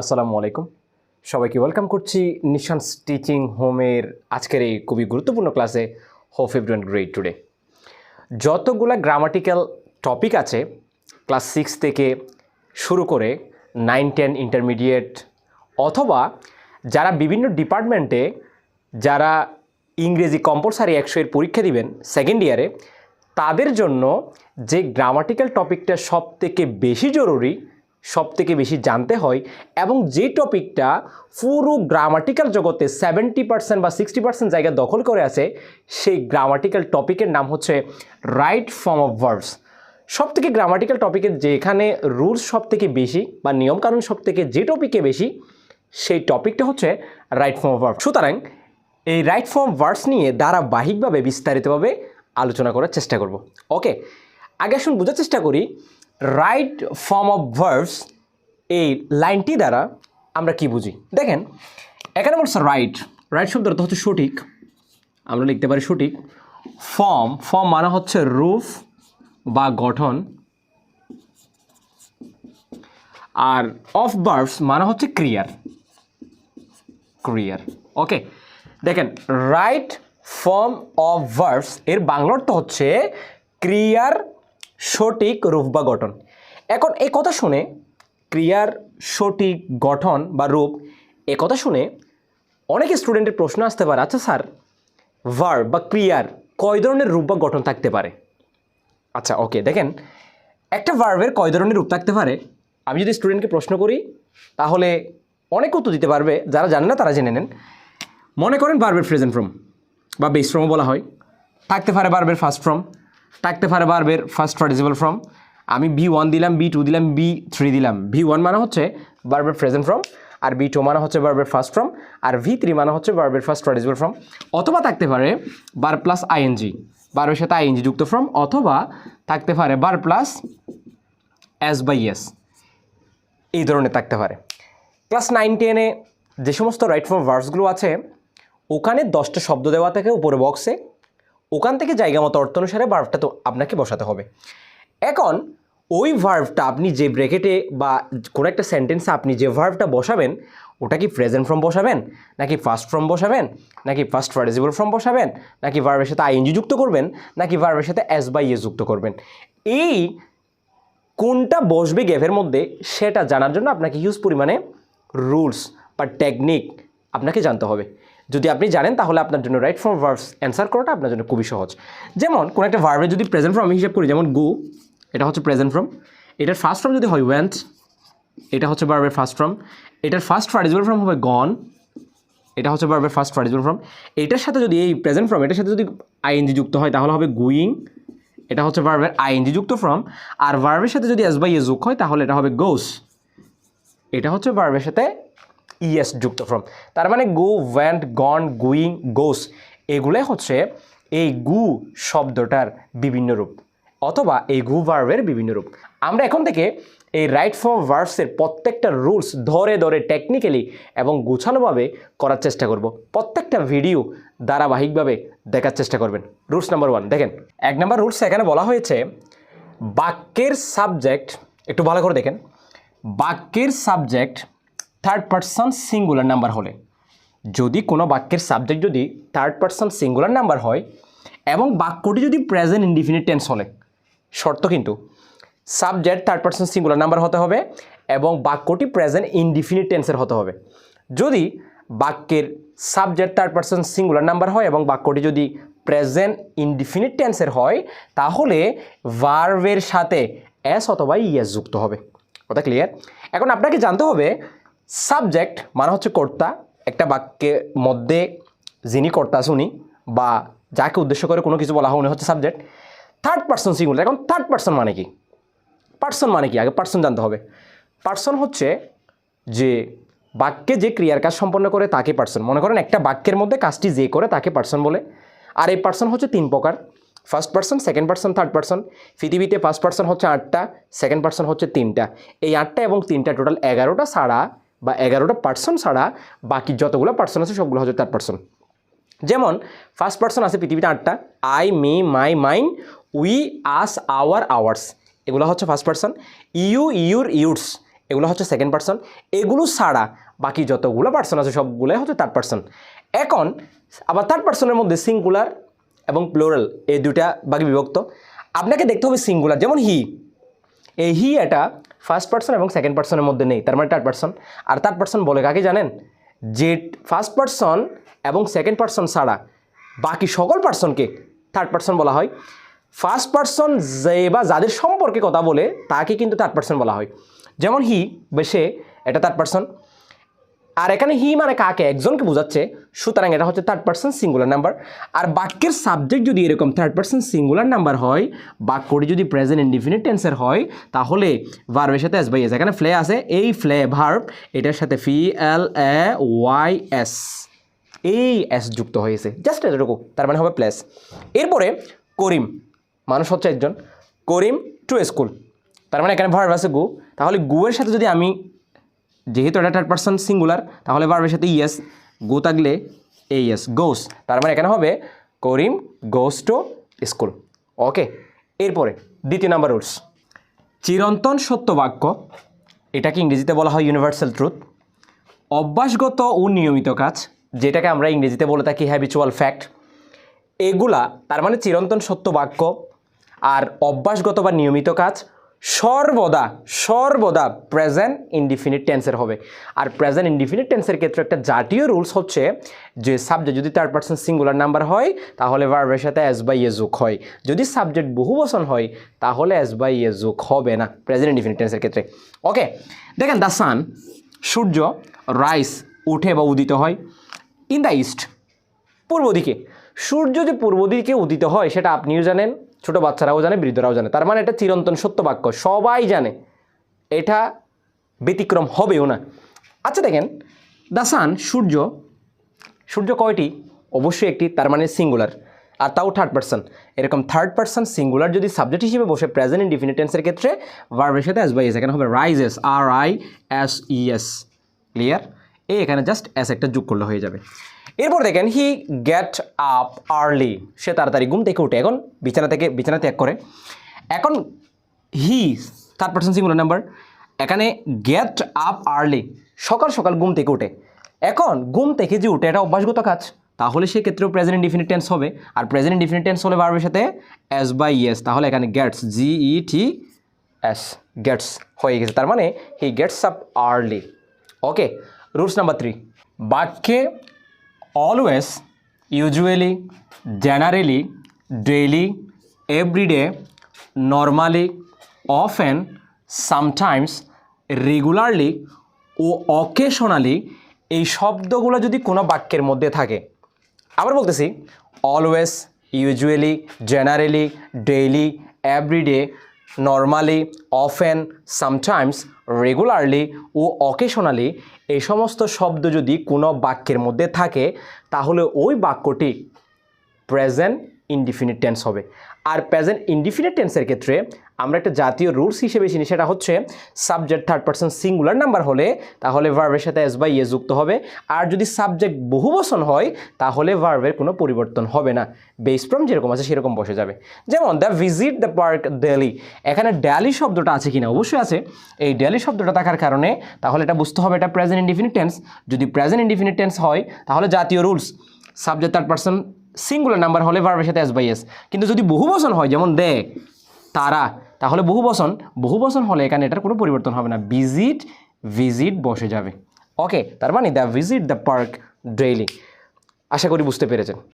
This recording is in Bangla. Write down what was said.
আসসালামু আলাইকুম। সবাইকে ওয়েলকাম করছি নিশান টিচিং হোমের আজকের এই খুবই গুরুত্বপূর্ণ ক্লাসে হোপ এভরিওয়ান গ্রেড টুডে যতগুলা গ্রামাটিক্যাল টপিক আছে ক্লাস সিক্স থেকে শুরু করে নাইন টেন ইন্টারমিডিয়েট অথবা যারা বিভিন্ন ডিপার্টমেন্টে যারা ইংরেজি কম্পালসারি একশো এর পরীক্ষা দিবেন সেকেন্ড ইয়ারে তাদের জন্য যে গ্রামাটিক্যাল টপিকটা সব থেকে বেশি জরুরি সব থেকে বেশি জানতে হয় এবং যে টপিকটা পুরো গ্রামাটিক্যাল জগতে সেভেন্টি পার্সেন্ট বা সিক্সটি পার্সেন্ট জায়গা দখল করে আছে, সেই গ্রামাটিক্যাল টপিকের নাম হচ্ছে রাইট ফর্ম অফ ভার্বস সব থেকে গ্রামাটিক্যাল টপিকের যেখানে রুলস সব থেকে বেশি বা নিয়মকানুন সব থেকে যে টপিকে বেশি, সেই টপিকটা হচ্ছে রাইট ফর্ম অফ ভার্ব সুতরাং এই রাইট ফর্ম ভার্স নিয়ে ধারাবাহিকভাবে বিস্তারিতভাবে আলোচনা করার চেষ্টা করব। ওকে আগে আসুন বোঝার চেষ্টা করি রাইট ফর্ম অফ ভার্বস এই লাইনটি দ্বারা আমরা কি বুঝি? দেখেন, এখানে বলছে রাইট রাইট অর্থ হচ্ছে সঠিক। আমরা লিখতে পারি সঠিক। ফর্ম ফর্ম মানে হচ্ছে রূপ বা গঠন। আর অফ ভার্বস মানে হচ্ছে ক্রিয়ার। ক্রিয়ার। ওকে দেখেন রাইট ফর্ম অফ ভার্বস এর বাংলা অর্থ হচ্ছে ক্রিয়ার সঠিক রূপ বা গঠন। এখন এই কথা শুনে ক্রিয়ার সঠিক গঠন বা রূপ এ কথা শুনে অনেক স্টুডেন্টের প্রশ্ন আসতে পারে আচ্ছা স্যার ভার্ব বা ক্রিয়ার কয় ধরনের রূপ বা গঠন থাকতে পারে? আচ্ছা ওকে দেখেন, একটা ভার্বের কয় ধরনের রূপ থাকতে পারে? আমি যদি স্টুডেন্টকে প্রশ্ন করি, তাহলে অনেক উত্তর দিতে পারবে। যারা জানে না, তারা জেনে নেন। মনে করেন ভার্বের প্রেজেন্ট ফর্ম বা বেস ফর্মও বলা হয়। থাকতে পারে ভার্বের ফার্স্ট ফর্ম থাকতে পারে ভার্বের ফার্স্ট পার্টিসিপাল ফর্ম আমি বি ওয়ান দিলাম বি টু দিলাম বি থ্রি দিলাম। ভি ওয়ান মানে হচ্ছে ভার্বের প্রেজেন্ট ফর্ম আর বি টু মানে হচ্ছে ভার্বের ফার্স্ট ফর্ম আর ভি থ্রি মানে হচ্ছে ভার্বের ফার্স্ট পার্টিসিপাল ফর্ম অথবা থাকতে পারে বার প্লাস আইএনজি বারের সাথে আইএনজি যুক্ত ফর্ম অথবা থাকতে পারে বার প্লাস এস বাই এস এই ধরনের থাকতে পারে। ক্লাস নাইন টেনে যে সমস্ত রাইট ফর্ম ভার্সগুলো আছে, ওখানে দশটা শব্দ দেওয়া থাকে উপরে বক্সে ওখান থেকে জায়গা মতো অর্থ অনুসারে ভার্ভটা তো আপনাকে বসাতে হবে। এখন ওই ভার্ভটা আপনি যে ব্রেকেটে বা কোনো একটা সেন্টেন্সে আপনি যে ভার্ভটা বসাবেন, ওটা কি প্রেজেন্ট ফর্ম বসাবেন, নাকি ফার্স্ট ফর্ম বসাবেন, নাকি ফার্স্ট পার্টিসিপাল ফর্ম বসাবেন, নাকি ভার্বের সাথে আইএনজি যুক্ত করবেন, নাকি ভার্বের সাথে এস বাই এ যুক্ত করবেন? এই কোনটা বসবে গ্যাপের মধ্যে, সেটা জানার জন্য আপনাকে হিউজ পরিমাণে রুলস বা টেকনিক আপনাকে জানতে হবে। যদি আপনি জানেন, তাহলে আপনার জন্য রাইট ফর্ম ভার্বস অ্যান্সার করাটা আপনার জন্য খুবই সহজ। যেমন, কোনো একটা ভার্বের যদি প্রেজেন্ট ফর্ম হিসেব করি, যেমন গো এটা হচ্ছে প্রেজেন্ট ফর্ম এটার ফার্স্ট ফর্ম যদি হয় ওয়েন্ট এটা হচ্ছে ভার্বের ফার্স্ট ফর্ম এটার ফার্স্ট পার্টিসিপাল ফর্ম হবে গন এটা হচ্ছে ভার্বের ফার্স্ট পার্টিসিপাল ফর্ম এটার সাথে যদি এই প্রেজেন্ট ফর্ম এটার সাথে যদি আইএনজি যুক্ত হয়, তাহলে হবে গুইং এটা হচ্ছে ভার্বের আইএনজি যুক্ত ফর্ম আর ভার্বের সাথে যদি এস বাই এ যুক্ত হয়, তাহলে এটা হবে গোস এটা হচ্ছে ভার্বের সাথে ইএস যুক্ত ফর্ম তার মানে গো ওয়েন্ট গন গুইং গোস এগুলোই হচ্ছে এই গু শব্দটার বিভিন্ন রূপ, অথবা এই গু ভার্বের বিভিন্ন রূপ। আমরা এখন থেকে এই রাইট ফর্ম ভার্বসের প্রত্যেকটা রুলস ধরে ধরে টেকনিক্যালি এবং গুছানোভাবে করার চেষ্টা করব। প্রত্যেকটা ভিডিও ধারাবাহিকভাবে দেখার চেষ্টা করবেন। রুলস নাম্বার ওয়ান দেখেন। এক নাম্বার রুলস এখানে বলা হয়েছে, বাক্যের সাবজেক্ট একটু ভালো করে দেখেন। বাক্যের subject third person singular number হলে। যদি কোনো বাক্যের সাবজেক্ট যদি থার্ড পার্সন সিঙ্গুলার নাম্বার হয় এবং বাক্যটি যদি প্রেজেন্ট ইনডিফিনিট টেন্স হলে, শর্ত কিন্তু subject third person singular number হতে হবে এবং বাক্যটি প্রেজেন্ট ইনডিফিনিট টেন্সের হতে হবে। যদি বাক্যের subject third person singular number হয় এবং বাক্যটি যদি প্রেজেন্ট ইনডিফিনিট টেন্সের হয়, তাহলে ভার্ভের সাথে এস অথবা ইএস যুক্ত হবে। কথা ক্লিয়ার এখন আপনাকে জানতে হবে সাবজেক্ট মানে হচ্ছে কর্তা। একটা বাক্যের মধ্যে যিনি কর্তা আছে উনি বা যাকে উদ্দেশ্য করে কোনো কিছু বলা হয়, উনি হচ্ছে সাবজেক্ট থার্ড পার্সন সিঙ্গুলার এখন থার্ড পার্সন মানে কি? পার্সন মানে কি? আগে পার্সন জানতে হবে। পার্সন হচ্ছে যে বাক্যে যে ক্রিয়ার কাজ সম্পন্ন করে তাকে পার্সন মনে করেন একটা বাক্যের মধ্যে কাজটি যে করে তাকে পার্সন বলে। আর এই পার্সন হচ্ছে তিন প্রকার। First person second person third person পৃথিবীতে ফার্স্ট পার্সন হচ্ছে আটটা সেকেন্ড পার্সন হচ্ছে তিনটা। এই আটটা এবং তিনটা টোটাল এগারোটা ছাড়া বা এগারোটা পার্সন ছাড়া বাকি যতগুলো পার্সন আছে সবগুলো হচ্ছে থার্ড পার্সন যেমন ফার্স্ট পার্সন আছে পৃথিবীতে আটটা। I me my mine we us our ours এগুলো হচ্ছে first person you your yours এগুলো হচ্ছে সেকেন্ড পার্সন এগুলো ছাড়া বাকি যতগুলো পার্সন আছে সবগুলোই হচ্ছে থার্ড পার্সন এখন, আবার থার্ড পার্সনের মধ্যে সিঙ্গুলার এবং প্লোরাল এই দুইটা বাকি বিভক্ত। আপনাকে দেখতে হবে সিঙ্গুলার যেমন হি এই হি এটা ফার্স্ট পার্সন এবং সেকেন্ড পার্সনের মধ্যে নেই, তার মানে থার্ড পার্সন আর থার্ড পার্সন বলে কাকে জানেন? যে ফার্স্ট পার্সন এবং সেকেন্ড পার্সন ছাড়া বাকি সকল পার্সনকে থার্ড পার্সন বলা হয়। ফার্স্ট পার্সন যে বা যাদের সম্পর্কে কথা বলে, তাকে কিন্তু থার্ড পার্সন বলা হয়। যেমন হি বেশে এটা থার্ড পার্সন আর এখানে হি মানে কাকে? একজনকে বোঝাচ্ছে। সুতরাং এটা হচ্ছে থার্ড পার্সন সিঙ্গুলার নাম্বার আর বাক্যের সাবজেক্ট যদি এরকম থার্ড পার্সন সিঙ্গুলার নাম্বার হয়, বাক্যটি যদি প্রেজেন্ট ইনডিফিনিট টেন্সের হয়, তাহলে ভার্বের সাথে এস বাই এস এখানে ফ্লে আছে, এই ফ্লে ভার্ব এটার সাথে P L A Y S এই এস যুক্ত হয়েছে। জাস্ট এতটুকু, তার মানে হবে প্লেস এরপরে করিম, মানুষ হচ্ছে একজন। করিম টু স্কুল তার মানে এখানে ভার্ব আছে গু। তাহলে গুয়ের সাথে যদি আমি যেহেতু এটা থার্ড পার্সন সিঙ্গুলার তাহলে ভার্বের সাথে ইয়েস গো থাকলে এই ইয়েস গোস তার মানে এখানে হবে, করিম গোস টু স্কুল ওকে এরপরে দ্বিতীয় নাম্বার রুলস চিরন্তন সত্য বাক্য এটাকে ইংরেজিতে বলা হয় ইউনিভার্সাল ট্রুথ অভ্যাসগত ও নিয়মিত কাজ, যেটাকে আমরা ইংরেজিতে বলে থাকি হ্যাবিচুয়াল ফ্যাক্ট এগুলা তার মানে চিরন্তন সত্য বাক্য আর অভ্যাসগত বা নিয়মিত কাজ সর্বদা সর্বদা প্রেজেন্ট ইনডিফিনিট টেন্সের হবে। আর প্রেজেন্ট ইনডিফিনিট টেন্সের ক্ষেত্রে একটা জাতীয় রুলস হচ্ছে যে সাবজেক্ট যদি থার্ড পার্সন সিঙ্গুলার নাম্বার হয়, তাহলে ভার্বের সাথে এস বাই এ যোগ হয়। যদি সাবজেক্ট বহু বচন হয়, তাহলে এস বাই এ যোগ হবে না প্রেজেন্ট ইনডিফিনিট টেন্সের ক্ষেত্রে। ওকে দেখেন দ্য সান সূর্য রাইস উঠে বা উদিত হয়। ইন দ্য ইস্ট পূর্ব দিকে, সূর্য যে পূর্ব দিকে উদিত হয়, সেটা আপনিও জানেন। ছোট বাচ্চারাও জানে, বৃদ্ধরাও জানে। তার মানে এটা চিরন্তন সত্য বাক্য। সবাই জানে। এটা ব্যতিক্রম হবেও না। আচ্ছা দেখেন, দ্য সান, সূর্য সূর্য কয়টি? অবশ্যই একটি, তার মানে সিঙ্গুলার। আর তাও থার্ড পার্সন এরকম থার্ড পার্সন সিঙ্গুলার যদি সাবজেক্ট হিসেবে বসে প্রেজেন্ট ইনডিফিনিট টেন্সের ক্ষেত্রে ভার্বের সাথে এস বাই এস এখানে হবে rises R I S E S clear এই এখানে জাস্ট এস একটা যোগ করলে হয়ে যাবে। এরপর দেখেন হি গেট আপ আর্লি সে তাড়াতাড়ি ঘুম থেকে উঠে। এখন বিছানা থেকে, বিছানা ত্যাগ করে। এখন he third person singular number এখানে গেট আপ আর্লি সকাল সকাল ঘুম থেকে উঠে। এখন ঘুম থেকে যে উঠে, এটা অভ্যাসগত কাজ। তাহলে সেক্ষেত্রেও প্রেজেন্ট ইনডিফিনিট টেন্স হবে। আর প্রেজেন্ট ইনডিফিনিট টেন্স হলে ভার্বের সাথে এস বাই ইয়েস তাহলে এখানে gets G E T S gets হয়ে গেছে। তার মানে he gets up early okay rules number three বাক্যে always usually generally daily everyday normally often sometimes regularly ও অকেশনালি এই শব্দগুলো যদি কোনো বাক্যের মধ্যে থাকে। আবার বলতেছি always usually generally daily everyday normally often sometimes regularly ও অকেশনালি এই সমস্ত শব্দ যদি কোনো বাক্যের মধ্যে থাকে, তাহলে ওই বাক্যটি প্রেজেন্ট ইনডিফিনিট টেন্স হবে। আর প্রেজেন্ট ইনডিফিনিট টেন্সের ক্ষেত্রে আমরা একটা জাতীয় রুলস হিসেবে চিনি, সেটা হচ্ছে subject third person singular number হলে তাহলে ভার্বের সাথে এস বাই এ যুক্ত হবে। আর যদি সাবজেক্ট বহুবচন হয়, তাহলে ভার্বের কোনো পরিবর্তন হবে না। বেস ফ্রম যেরকম আছে, সেরকম বসে যাবে। যেমন the visit the park daily এখানে ডেলি শব্দটা আছে কিনা? অবশ্যই আছে। এই ডেলি শব্দটা থাকার কারণে তাহলে এটা বুঝতে হবে, এটা প্রেজেন্ট ইনডিফিনিট টেন্স যদি প্রেজেন্ট ইনডিফিনিট টেন্স হয়, তাহলে জাতীয় rules subject third person singular number হলে ভার্বের সাথে এস বাই এস কিন্তু যদি বহু বচন হয়, যেমন দেখ তারা, তাহলে বহু বচন বহু বচন হলে এখানে এটার কোনো পরিবর্তন হবে না। ভিজিট ভিজিট বসে যাবে। ওকে তার মানে the visit the park daily আশা করি বুঝতে পেরেছেন।